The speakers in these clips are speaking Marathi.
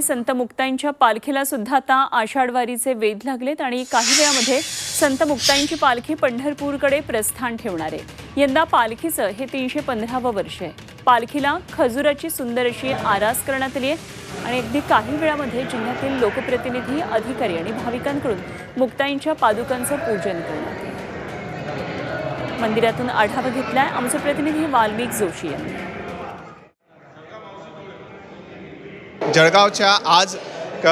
संत मुक्ताईंच्या पालखीला सुद्धा आता आषाढवारीचे वेध लागलेत आणि काही वेळामध्ये संत मुक्ताईंची पालखी पंढरपूरकडे प्रस्थान ठेवणार आहे. यंदा पालखीचं हे तीनशे पंधरावं वर्ष आहे. पालखीला खजुराची सुंदर अशी आरास करण्यात आली आहे आणि अगदी काही वेळामध्ये जिल्ह्यातील लोकप्रतिनिधी अधिकारी आणि भाविकांकडून मुक्ताईंच्या पादुकांचं पूजन करण्यात मंदिरातून आढावा घेतलाय आमचे प्रतिनिधी वाल्मिक जोशी यांनी. जळगावच्या आज क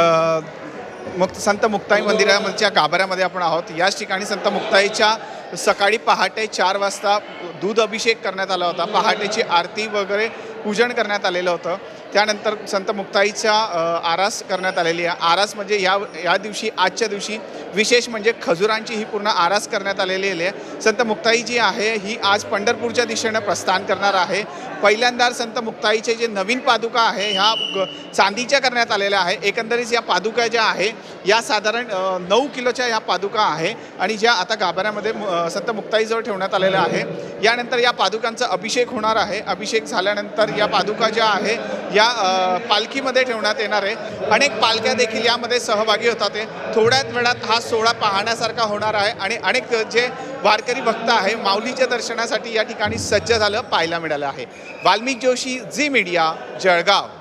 मुक्त संत मुक्ताई मंदिराच्या गाभाऱ्यामध्ये आपण आहोत. याच ठिकाणी संत मुक्ताईच्या सकाळी पहाटे चार वाजता दूध अभिषेक करण्यात आला होता. पहाटेची आरती वगैरे पूजन करण्यात आलेलं होतं. त्यानंतर संत मुक्ताईच्या आरास करण्यात आलेली आहे. आरास म्हणजे या या दिवशी आजच्या दिवशी विशेष म्हणजे खजुरांची ही पूर्ण आरास करण्यात आलेली आहे. संत मुक्ताई जी आहे ही आज पंढरपूरच्या दिशेनं प्रस्थान करणार आहे. पहिल्यांदा संत मुक्ताईचे जे नवीन पादुका आहे ह्या चांदीच्या करण्यात आलेल्या आहे. एकंदरीत या पादुका ज्या आहे या साधारण नऊ किलोच्या ह्या पादुका आहे आणि ज्या आता गाभाऱ्यामध्ये संत मुक्ताईजवळ ठेवण्यात आलेल्या आहे. यानंतर या पादुकांचा अभिषेक होणार आहे. अभिषेक झाल्यानंतर या पादुका ज्या आहे या पालखीमध्ये ठेवण्यात येणार आहे. अनेक पालख्या देखील यामध्ये सहभागी होतात आहे थोड्याच वेळात हा सोहळा पाहण्यासारखा होणार आहे आणि अनेक जे वारकरी भक्त आहे माऊलीच्या दर्शनासाठी या ठिकाणी सज्ज झालं पाहायला मिळालं आहे. Valmik Joshi Zee media Jalgaon.